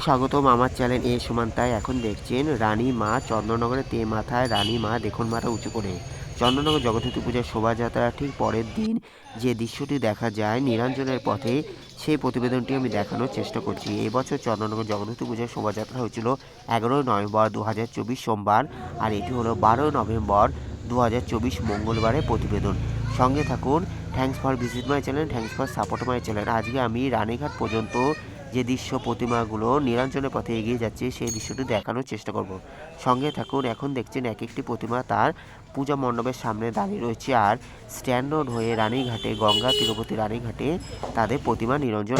সুস্বাগতম আমার চ্যানেল এ সমান্তায় এখন দেখছেন রানী মা চন্দ্রনগরের তে মাথায় রানী মা দেখুন মাথা উঁচু করে। চন্দ্রনগর জগদ্ধী পূজার শোভাযাত্রা ঠিক পরের দিন যে দৃশ্যটি দেখা যায় নিরঞ্জনের পথে, সেই প্রতিবেদনটি আমি দেখানোর চেষ্টা করছি। এবছর চন্দ্রনগর জগদ্ধী পূজার শোভাযাত্রা হয়েছিল এগারোই নভেম্বর দু হাজার চব্বিশ সোমবার, আর এটি হলো বারোই নভেম্বর দু হাজার চব্বিশ মঙ্গলবারের প্রতিবেদন। সঙ্গে থাকুন thanks for visit my channel thanks for support my channel আজকে আমি রানীঘাট পর্যন্ত যে দৃশ্য প্রতিমাগুলো নিরঞ্জনের পথে এগিয়ে যাচ্ছে, সেই দৃশ্যটি দেখানোর চেষ্টা করব। সঙ্গে থাকুন, এখন দেখছেন এক একটি প্রতিমা তার পূজা মণ্ডপের সামনে দাঁড়িয়ে রয়েছে আর স্ট্যান্ড রোড হয়ে রানীঘাটে গঙ্গা তিরুপতি রানীঘাটে তাদের প্রতিমা নিরঞ্জন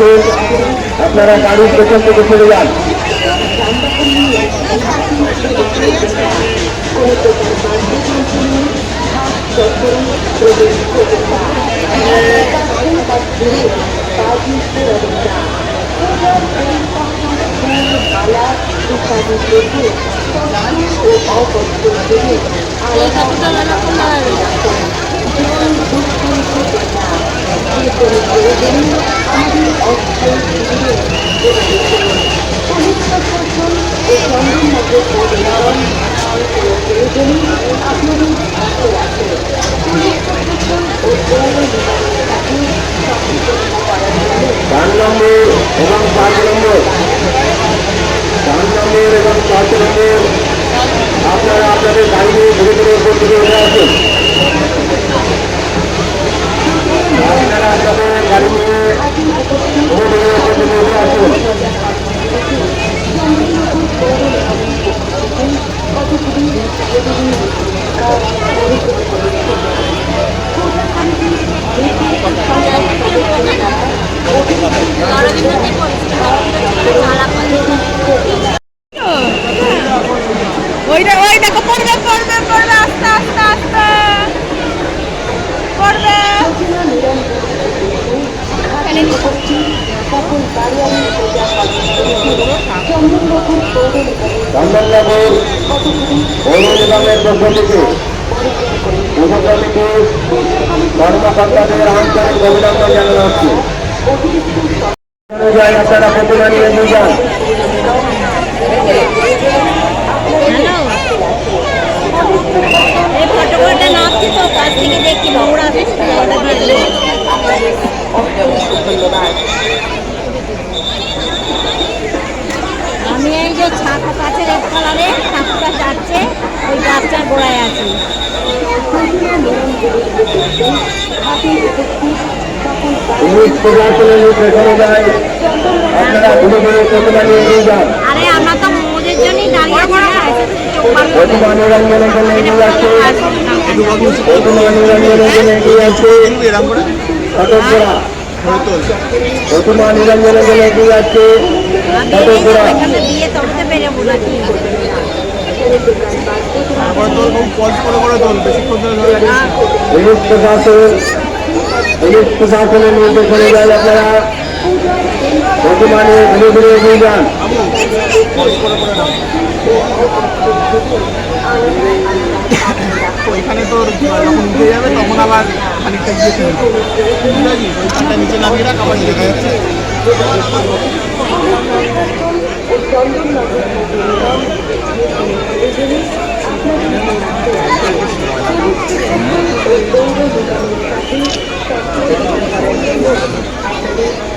পেছনে রয়েছে আপনারা গাড়ির পেছন থেকে চলে যান চার নম্বর এবং পাঁচ নম্বর। চার নম্বর এবং পাঁচ নম্বর আপনারা আপনাদের গাড়ি নিয়ে ধীরে ধীরে উপর দিকে উঠে আসুন আপনারা আপনাদের গাড়ি নিয়ে ধীরে ধীরে উপর দিকে উঠে আসুন কতগুলি নিগমের পক্ষ থেকে পুজো কমিটির কর্মকর্তাদের আন্তরিক অভিনন্দন জানানো হচ্ছে আপনারা প্রতিমা নিয়ে নিয়ে যান আমি এই যে রেড কালারের ঠাকুরটা যাচ্ছে ওই গাছটার গোড়ায় আছি। আরে আমরা তো মোদের জন্যই দাঁড়িয়ে আছি। প্রতিমা নিরঞ্জনের জন্য এগিয়ে যাচ্ছে পুলিশ প্রশাসন পুলিশ প্রশাসনের নির্দেশনে যায় আপনারা প্রতিমা ধীরে যান ওইখানে তোর যখন উঠে যাবে তখন আবার খানিকটা গিয়ে বুঝেছিস ওইখানটা নিচে নামিয়ে রাখ আবার দেখা যাচ্ছে।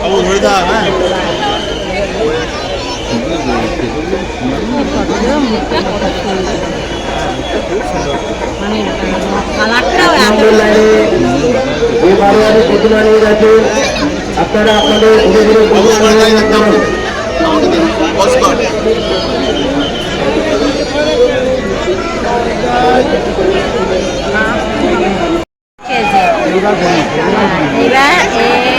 বাবু ধরে থাক হ্যাঁ। যে বারোয়ারি প্রতিমা নিয়ে গেছেন আপনারা আপনাদের ধীরে ধীরে বাবু প্রতিমা আমার নিয়ে গায়ে যান একদম আমাকে দে বস কর খেয়েছে এবার এ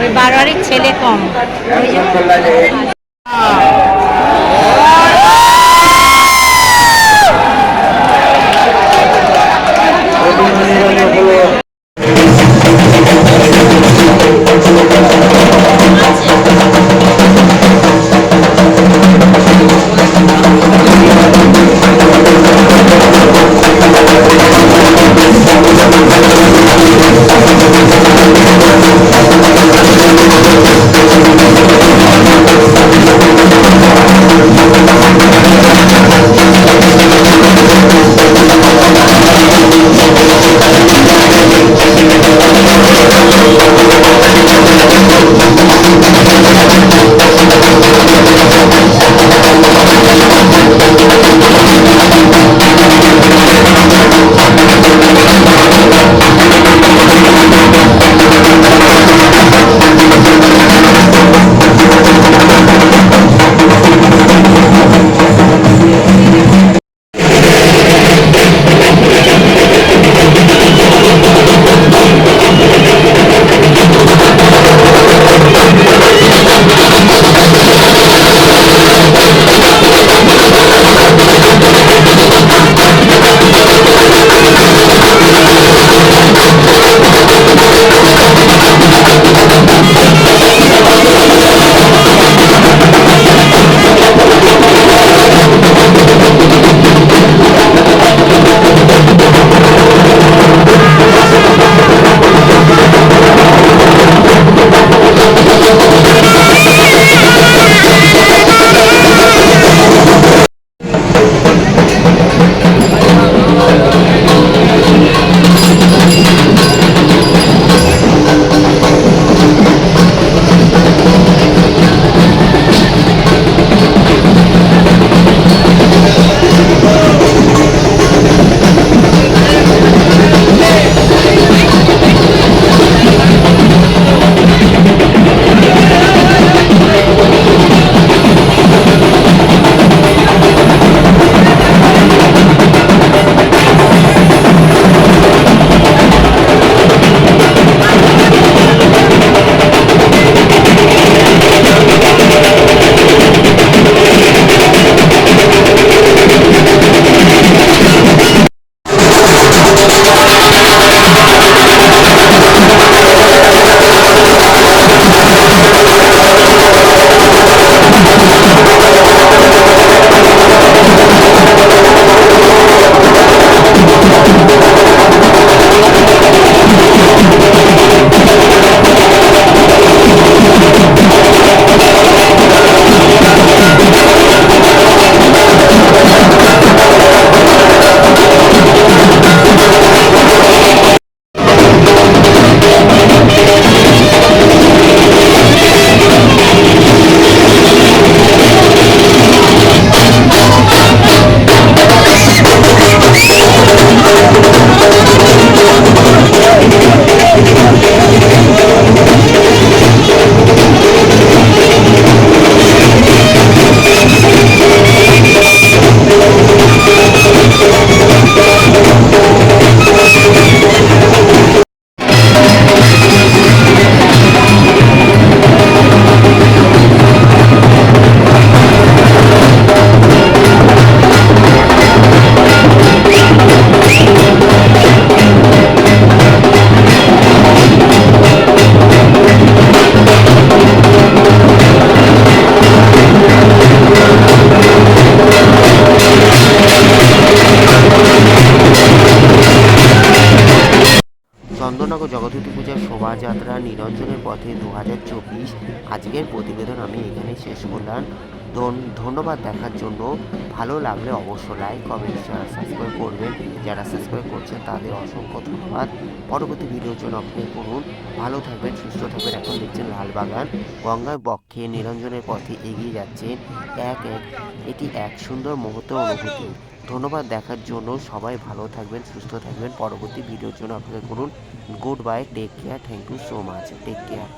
ওই বারোয়ারির ছেলে কম। নিরঞ্জনের পথে দু হাজার চব্বিশ। আজকের প্রতিবেদন আমি এখানে শেষ করলাম। ধন- ধন্যবাদ দেখার জন্য। ভালো লাগলে অবশ্য লাইক কমেন্ট শেয়ার সাবস্ক্রাইব করবেন। যারা সাবস্ক্রাইব করছেন, তাদের অসংখ্য ধন্যবাদ। পরবর্তী ভিডিওর জন্য অপেক্ষা করুন। ভালো থাকবেন, সুস্থ থাকবেন। এখন দেখছেন লালবাগান। গঙ্গার বক্ষে নিরঞ্জনের পথে এগিয়ে যাচ্ছেন এক এক। এটি এক সুন্দর মুহূর্ত অনুভূতি। ধন্যবাদ দেখার জন্য। সবাই ভালো থাকবেন, সুস্থ থাকবেন। পরবর্তী ভিডিওর জন্য অপেক্ষা করুন good bye take care thank you so much take care